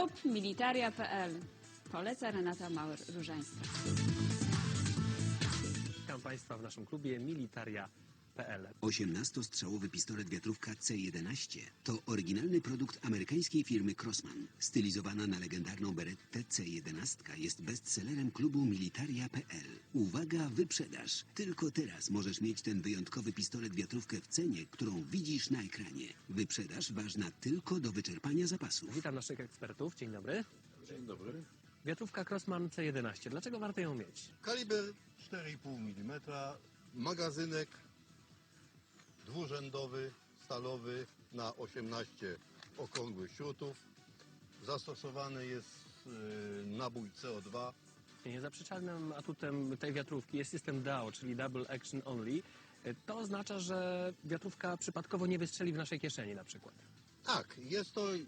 Klub Militaria.pl. Poleca Renata Mauer-Różańska. Witam Państwa w naszym klubie Militaria.pl. 18-strzałowy pistolet wiatrówka C11 to oryginalny produkt amerykańskiej firmy Crossman. Stylizowana na legendarną berettę C11 jest bestsellerem klubu Militaria.pl. Uwaga, wyprzedaż! Tylko teraz możesz mieć ten wyjątkowy pistolet wiatrówkę w cenie, którą widzisz na ekranie. Wyprzedaż ważna tylko do wyczerpania zapasów. Witam naszych ekspertów. Dzień dobry. Dzień dobry. Wiatrówka Crossman C11. Dlaczego warto ją mieć? Kaliber 4,5 mm, magazynek dwurzędowy, stalowy na 18 okrągłych śrutów. Zastosowany jest yy, nabój CO2. Niezaprzeczalnym atutem tej wiatrówki jest system DAO, czyli Double Action Only. To oznacza, że wiatrówka przypadkowo nie wystrzeli w naszej kieszeni na przykład. Tak, jest to yy,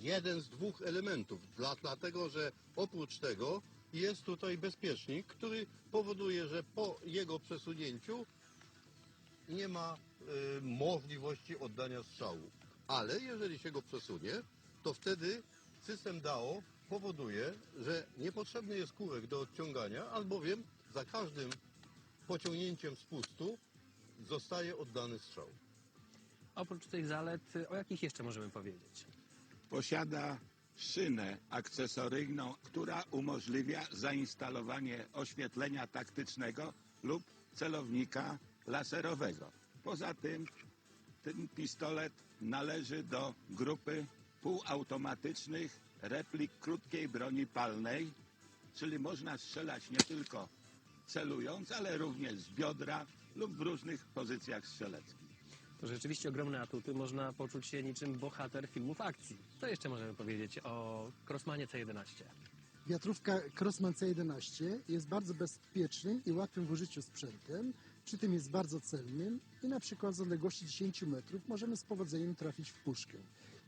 jeden z dwóch elementów, dla, dlatego że oprócz tego jest tutaj bezpiecznik, który powoduje, że po jego przesunięciu nie ma y, możliwości oddania strzału. Ale jeżeli się go przesunie, to wtedy system DAO powoduje, że niepotrzebny jest kurek do odciągania, albowiem za każdym pociągnięciem spustu zostaje oddany strzał. Oprócz tych zalet, o jakich jeszcze możemy powiedzieć? posiada szynę akcesoryjną, która umożliwia zainstalowanie oświetlenia taktycznego lub celownika laserowego. Poza tym ten pistolet należy do grupy półautomatycznych replik krótkiej broni palnej, czyli można strzelać nie tylko celując, ale również z biodra lub w różnych pozycjach strzeleckich. To rzeczywiście ogromne atuty. Można poczuć się niczym bohater filmów akcji. Co jeszcze możemy powiedzieć o Crossmanie C11? Wiatrówka Crossman C11 jest bardzo bezpiecznym i łatwym w użyciu sprzętem, przy tym jest bardzo celnym i na przykład z odległości 10 metrów możemy z powodzeniem trafić w puszkę.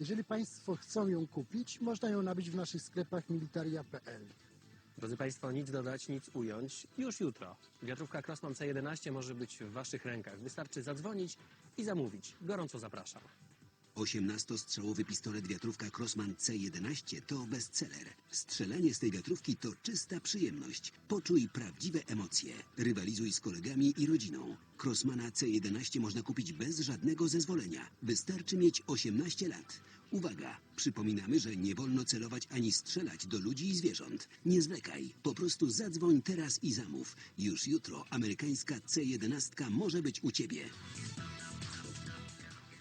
Jeżeli Państwo chcą ją kupić, można ją nabyć w naszych sklepach militaria.pl. Drodzy Państwo, nic dodać, nic ująć. Już jutro wiatrówka Crossman C11 może być w Waszych rękach. Wystarczy zadzwonić i zamówić. Gorąco zapraszam. 18-strzałowy pistolet wiatrówka Crossman C11 to bestseller. Strzelanie z tej wiatrówki to czysta przyjemność. Poczuj prawdziwe emocje. Rywalizuj z kolegami i rodziną. Crossmana C11 można kupić bez żadnego zezwolenia. Wystarczy mieć 18 lat. Uwaga! Przypominamy, że nie wolno celować ani strzelać do ludzi i zwierząt. Nie zwlekaj. Po prostu zadzwoń teraz i zamów. Już jutro amerykańska C11 może być u Ciebie.